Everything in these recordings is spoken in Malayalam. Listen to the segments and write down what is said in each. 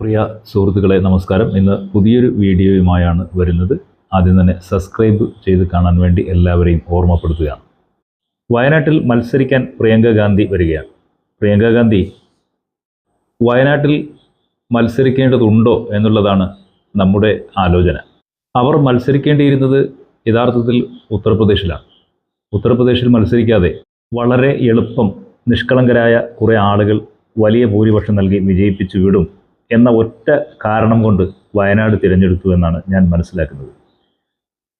പ്രിയ സുഹൃത്തുക്കളെ നമസ്കാരം. ഇന്ന് പുതിയൊരു വീഡിയോയുമായാണ് വരുന്നത്. ആദ്യം തന്നെ സബ്സ്ക്രൈബ് ചെയ്ത് കാണാൻ വേണ്ടി എല്ലാവരെയും ഓർമ്മപ്പെടുത്തുകയാണ്. വയനാട്ടിൽ മത്സരിക്കാൻ പ്രിയങ്ക ഗാന്ധി വരികയാണ്. പ്രിയങ്ക ഗാന്ധി വയനാട്ടിൽ മത്സരിക്കേണ്ടതുണ്ടോ എന്നുള്ളതാണ് നമ്മുടെ ആലോചന. അവർ മത്സരിക്കേണ്ടിയിരുന്നത് യഥാർത്ഥത്തിൽ ഉത്തർപ്രദേശിലാണ്. ഉത്തർപ്രദേശിൽ മത്സരിക്കാതെ വളരെ എളുപ്പം നിഷ്കളങ്കരായ കുറേ ആളുകൾ വലിയ ഭൂരിപക്ഷം നൽകി വിജയിപ്പിച്ചു വിടും എന്ന ഒറ്റ കാരണം കൊണ്ട് വയനാട് തിരഞ്ഞെടുത്തു എന്നാണ് ഞാൻ മനസ്സിലാക്കുന്നത്.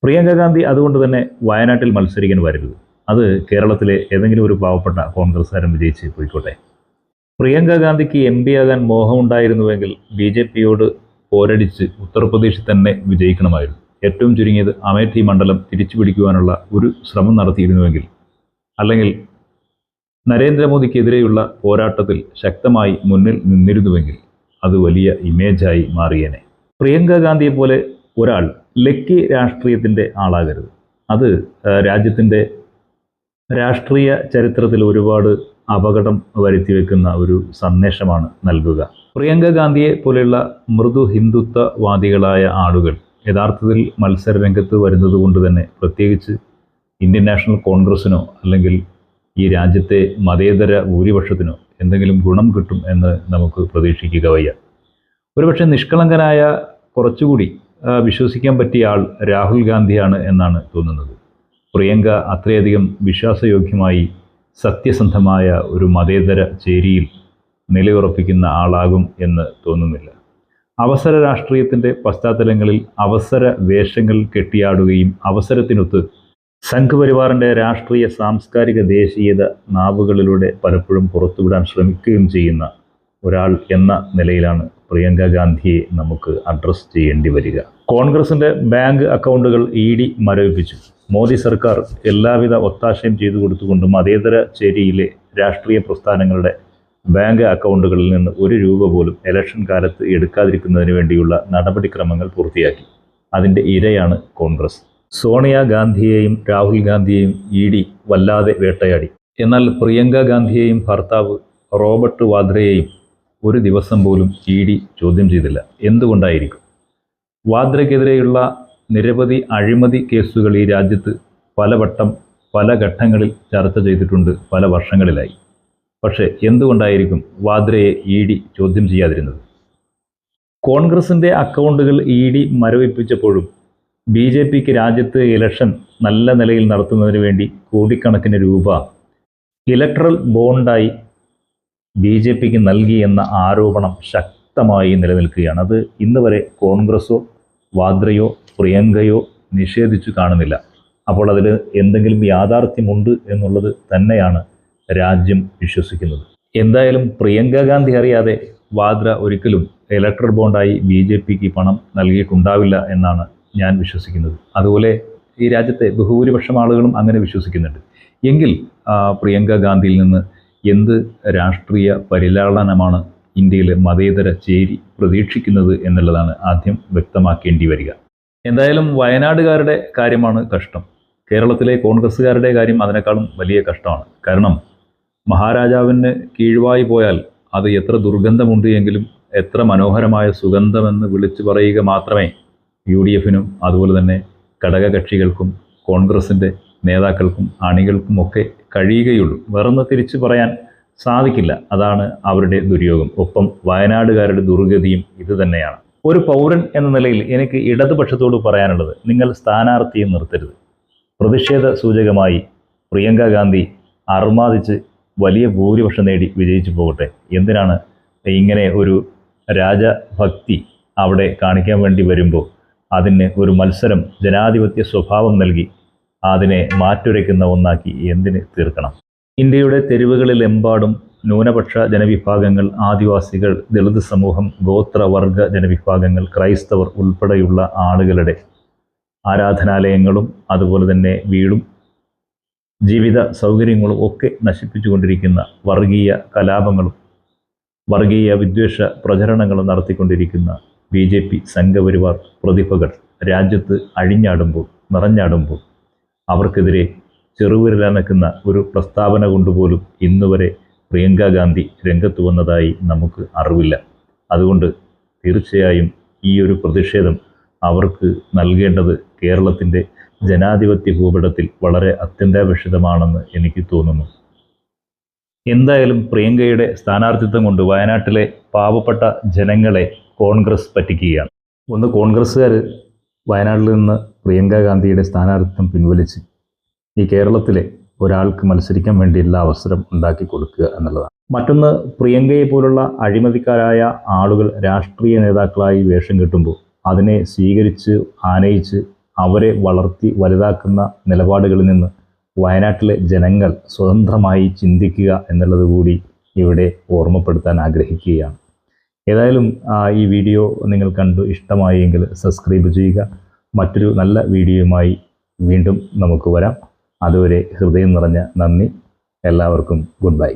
പ്രിയങ്ക ഗാന്ധി അതുകൊണ്ട് തന്നെ വയനാട്ടിൽ മത്സരിക്കാൻ വരരുത്. അത് കേരളത്തിലെ ഏതെങ്കിലും ഒരു പാവപ്പെട്ട കോൺഗ്രസ്സുകാരൻ വിജയിച്ച് പോയിക്കോട്ടെ. പ്രിയങ്ക ഗാന്ധിക്ക് എം പി ആകാൻ മോഹമുണ്ടായിരുന്നുവെങ്കിൽ ബി ജെ പിയോട് പോരടിച്ച് ഉത്തർപ്രദേശിൽ തന്നെ വിജയിക്കണമായിരുന്നു. ഏറ്റവും ചുരുങ്ങിയത് അമേഠി മണ്ഡലം തിരിച്ചു പിടിക്കുവാനുള്ള ഒരു ശ്രമം നടത്തിയിരുന്നുവെങ്കിൽ അല്ലെങ്കിൽ നരേന്ദ്രമോദിക്കെതിരെയുള്ള പോരാട്ടത്തിൽ ശക്തമായി മുന്നിൽ നിന്നിരുന്നുവെങ്കിൽ അത് വലിയ ഇമേജായി മാറിയേനെ. പ്രിയങ്ക ഗാന്ധിയെ പോലെ ഒരാൾ ലക്കി രാഷ്ട്രീയത്തിന്റെ ആളാകരുത്. അത് രാജ്യത്തിന്റെ രാഷ്ട്രീയ ചരിത്രത്തിൽ ഒരുപാട് അപകടം വരുത്തി വെക്കുന്ന ഒരു സന്ദേശമാണ് നൽകുക. പ്രിയങ്ക ഗാന്ധിയെ പോലെയുള്ള മൃദു ഹിന്ദുത്വവാദികളായ ആളുകൾ യഥാർത്ഥത്തിൽ മത്സര രംഗത്ത് വരുന്നത് കൊണ്ട് തന്നെ പ്രത്യേകിച്ച് ഇന്ത്യൻ നാഷണൽ കോൺഗ്രസ്സിനോ അല്ലെങ്കിൽ ഈ രാജ്യത്തെ മതേതര ഭൂരിപക്ഷത്തിനോ എന്തെങ്കിലും ഗുണം കിട്ടും എന്ന് നമുക്ക് പ്രതീക്ഷിക്കുക വയ്യ. ഒരുപക്ഷെ നിഷ്കളങ്കനായ കുറച്ചുകൂടി വിശ്വസിക്കാൻ പറ്റിയ ആൾ രാഹുൽ ഗാന്ധിയാണ് എന്നാണ് തോന്നുന്നത്. പ്രിയങ്ക അത്രയധികം വിശ്വാസയോഗ്യമായി സത്യസന്ധമായ ഒരു മതേതര ചേരിയിൽ നിലയുറപ്പിക്കുന്ന ആളാകും എന്ന് തോന്നുന്നില്ല. അവസര രാഷ്ട്രീയത്തിന്റെ പശ്ചാത്തലങ്ങളിൽ അവസര വേഷങ്ങൾ കെട്ടിയാടുകയും അവസരത്തിനൊത്ത് സംഘപരിവാറിന്റെ രാഷ്ട്രീയ സാംസ്കാരിക ദേശീയത നാവുകളിലൂടെ പലപ്പോഴും പുറത്തുവിടാൻ ശ്രമിക്കുകയും ചെയ്യുന്ന ഒരാൾ എന്ന നിലയിലാണ് പ്രിയങ്ക ഗാന്ധിയെ നമുക്ക് അഡ്രസ്സ് ചെയ്യേണ്ടി വരിക. കോൺഗ്രസിന്റെ ബാങ്ക് അക്കൗണ്ടുകൾ ഇ ഡി മരവിപ്പിച്ചു. മോദി സർക്കാർ എല്ലാവിധ ഒത്താശയും ചെയ്തു കൊടുത്തുകൊണ്ട് മതേതര ചേരിയിലെ രാഷ്ട്രീയ പ്രസ്ഥാനങ്ങളുടെ ബാങ്ക് അക്കൗണ്ടുകളിൽ നിന്ന് ഒരു രൂപ പോലും ഇലക്ഷൻ കാലത്ത് എടുക്കാതിരിക്കുന്നതിന് വേണ്ടിയുള്ള നടപടിക്രമങ്ങൾ പൂർത്തിയാക്കി. അതിന്റെ ഇരയാണ് കോൺഗ്രസ്. സോണിയ ഗാന്ധിയെയും രാഹുൽ ഗാന്ധിയെയും ഇ ഡി വല്ലാതെ വേട്ടയാടി. എന്നാൽ പ്രിയങ്ക ഗാന്ധിയെയും ഭർത്താവ് റോബർട്ട് വാദ്രയെയും ഒരു ദിവസം പോലും ഇ ഡി ചോദ്യം ചെയ്തില്ല. എന്തുകൊണ്ടായിരിക്കും? വാദ്രയ്ക്കെതിരെയുള്ള നിരവധി അഴിമതി കേസുകൾ ഈ രാജ്യത്ത് പലവട്ടം പല ഘട്ടങ്ങളിൽ ചർച്ച ചെയ്തിട്ടുണ്ട് പല വർഷങ്ങളിലായി. പക്ഷേ എന്തുകൊണ്ടായിരിക്കും വാദ്രയെ ഇ ഡി ചോദ്യം ചെയ്യാതിരുന്നത്? കോൺഗ്രസിന്റെ അക്കൗണ്ടുകൾ ഇ ഡി മരവിപ്പിച്ചപ്പോഴും ബി ജെ പിക്ക് രാജ്യത്ത് ഇലക്ഷൻ നല്ല നിലയിൽ നടത്തുന്നതിന് വേണ്ടി കോടിക്കണക്കിന് രൂപ ഇലക്ട്രൽ ബോണ്ടായി ബി ജെ പിക്ക് നൽകി എന്ന ആരോപണം ശക്തമായി നിലനിൽക്കുകയാണ്. അത് ഇന്ന് വരെ കോൺഗ്രസോ വാദ്രയോ പ്രിയങ്കയോ നിഷേധിച്ചു കാണുന്നില്ല. അപ്പോൾ അതിൽ എന്തെങ്കിലും യാഥാർത്ഥ്യമുണ്ട് എന്നുള്ളത് തന്നെയാണ് രാജ്യം വിശ്വസിക്കുന്നത്. എന്തായാലും പ്രിയങ്ക ഗാന്ധി അറിയാതെ വാദ്ര ഒരിക്കലും ഇലക്ട്രൽ ബോണ്ടായി ബി ജെ പിക്ക് പണം നൽകിയിട്ടുണ്ടാവില്ല എന്നാണ് ഞാൻ വിശ്വസിക്കുന്നത്. അതുപോലെ ഈ രാജ്യത്തെ ബഹുഭൂരിപക്ഷം ആളുകളും അങ്ങനെ വിശ്വസിക്കുന്നുണ്ട്. എങ്കിൽ പ്രിയങ്ക ഗാന്ധിയിൽ നിന്ന് എന്ത് രാഷ്ട്രീയ പരിലാളനമാണ് ഇന്ത്യയിലെ മതേതര ചേരി പ്രതീക്ഷിക്കുന്നത് എന്നുള്ളതാണ് ആദ്യം വ്യക്തമാക്കേണ്ടി വരിക. എന്തായാലും വയനാടുകാരുടെ കാര്യമാണ് കഷ്ടം. കേരളത്തിലെ കോൺഗ്രസ്സുകാരുടെ കാര്യം അതിനേക്കാളും വലിയ കഷ്ടമാണ്. കാരണം മഹാരാജാവിന് കീഴ്വായി പോയാൽ അത് എത്ര ദുർഗന്ധമുണ്ട് എങ്കിലും എത്ര മനോഹരമായ സുഗന്ധമെന്ന് വിളിച്ചു പറയുക മാത്രമേ യു ഡി എഫിനും അതുപോലെ തന്നെ ഘടകകക്ഷികൾക്കും കോൺഗ്രസിന്റെ നേതാക്കൾക്കും അണികൾക്കും ഒക്കെ കഴിയുകയുള്ളൂ. വേറൊന്ന് തിരിച്ചു പറയാൻ സാധിക്കില്ല. അതാണ് അവരുടെ ദുര്യോഗം. ഒപ്പം വയനാടുകാരുടെ ദുർഗതിയും ഇത് തന്നെയാണ്. ഒരു പൗരൻ എന്ന നിലയിൽ എനിക്ക് ഇടതുപക്ഷത്തോട് പറയാനുള്ളത് നിങ്ങൾ സ്ഥാനാർത്ഥിയെ നിർത്തരുത്. പ്രതിഷേധ സൂചകമായി പ്രിയങ്ക ഗാന്ധി അർമാദിച്ച് വലിയ ഭൂരിപക്ഷം നേടി വിജയിച്ചു പോകട്ടെ. എന്തിനാണ് ഇങ്ങനെ ഒരു രാജഭക്തി അവിടെ കാണിക്കാൻ വേണ്ടി വരുമ്പോൾ അതിന് ഒരു മത്സരം ജനാധിപത്യ സ്വഭാവം നൽകി അതിനെ മാറ്റുരയ്ക്കുന്ന ഒന്നാക്കി എന്തിന് തീർക്കണം? ഇന്ത്യയുടെ തെരുവുകളിലെമ്പാടും ന്യൂനപക്ഷ ജനവിഭാഗങ്ങൾ ആദിവാസികൾ ദളിത് സമൂഹം ഗോത്രവർഗ ജനവിഭാഗങ്ങൾ ക്രൈസ്തവർ ഉൾപ്പെടെയുള്ള ആളുകളുടെ ആരാധനാലയങ്ങളും അതുപോലെ തന്നെ വീടും ജീവിത സൗകര്യങ്ങളും ഒക്കെ നശിപ്പിച്ചുകൊണ്ടിരിക്കുന്ന വർഗീയ കലാപങ്ങളും വർഗീയ വിദ്വേഷ പ്രചരണങ്ങളും നടത്തിക്കൊണ്ടിരിക്കുന്ന ബി ജെ പി സംഘപരിവാർ പ്രതിഭകൾ രാജ്യത്ത് അഴിഞ്ഞാടുമ്പോൾ നിറഞ്ഞാടുമ്പോൾ അവർക്കെതിരെ ചെറുവിരലനക്കുന്ന ഒരു പ്രസ്താവന കൊണ്ടുപോലും ഇന്നുവരെ പ്രിയങ്ക ഗാന്ധി രംഗത്ത് വന്നതായി നമുക്ക് അറിവില്ല. അതുകൊണ്ട് തീർച്ചയായും ഈ ഒരു പ്രതിഷേധം അവർക്ക് നൽകേണ്ടത് കേരളത്തിന്റെ ജനാധിപത്യ ഭൂപടത്തിൽ വളരെ അത്യന്താപേക്ഷിതമാണെന്ന് എനിക്ക് തോന്നുന്നു. എന്തായാലും പ്രിയങ്കയുടെ സ്ഥാനാർത്ഥിത്വം കൊണ്ട് വയനാട്ടിലെ പാവപ്പെട്ട ജനങ്ങളെ കോൺഗ്രസ് പറ്റിക്കുകയാണ്. ഒന്ന് കോൺഗ്രസ്സുകാർ വയനാട്ടിൽ നിന്ന് പ്രിയങ്ക ഗാന്ധിയുടെ സ്ഥാനാർത്ഥിത്വം പിൻവലിച്ച് ഈ കേരളത്തിലെ ഒരാൾക്ക് മത്സരിക്കാൻ വേണ്ടിയുള്ള അവസരം ഉണ്ടാക്കി കൊടുക്കുക എന്നുള്ളതാണ്. മറ്റൊന്ന് പ്രിയങ്കയെ പോലുള്ള അഴിമതിക്കാരായ ആളുകൾ രാഷ്ട്രീയ നേതാക്കളായി വേഷം കെട്ടുമ്പോൾ അതിനെ സ്വീകരിച്ച് ആനയിച്ച് അവരെ വളർത്തി വലുതാക്കുന്ന നിലപാടുകളിൽ നിന്ന് വയനാട്ടിലെ ജനങ്ങൾ സ്വതന്ത്രമായി ചിന്തിക്കുക എന്നുള്ളത് കൂടി ഇവിടെ ഓർമ്മപ്പെടുത്താൻ ആഗ്രഹിക്കുകയാണ്. ഏതായാലും ഈ വീഡിയോ നിങ്ങൾ കണ്ടു ഇഷ്ടമായെങ്കിൽ സബ്സ്ക്രൈബ് ചെയ്യുക. മറ്റൊരു നല്ല വീഡിയോയുമായി വീണ്ടും നമുക്ക് വരാം. അതുവരെ ഹൃദയം നിറഞ്ഞ നന്ദി. എല്ലാവർക്കും ഗുഡ് ബൈ.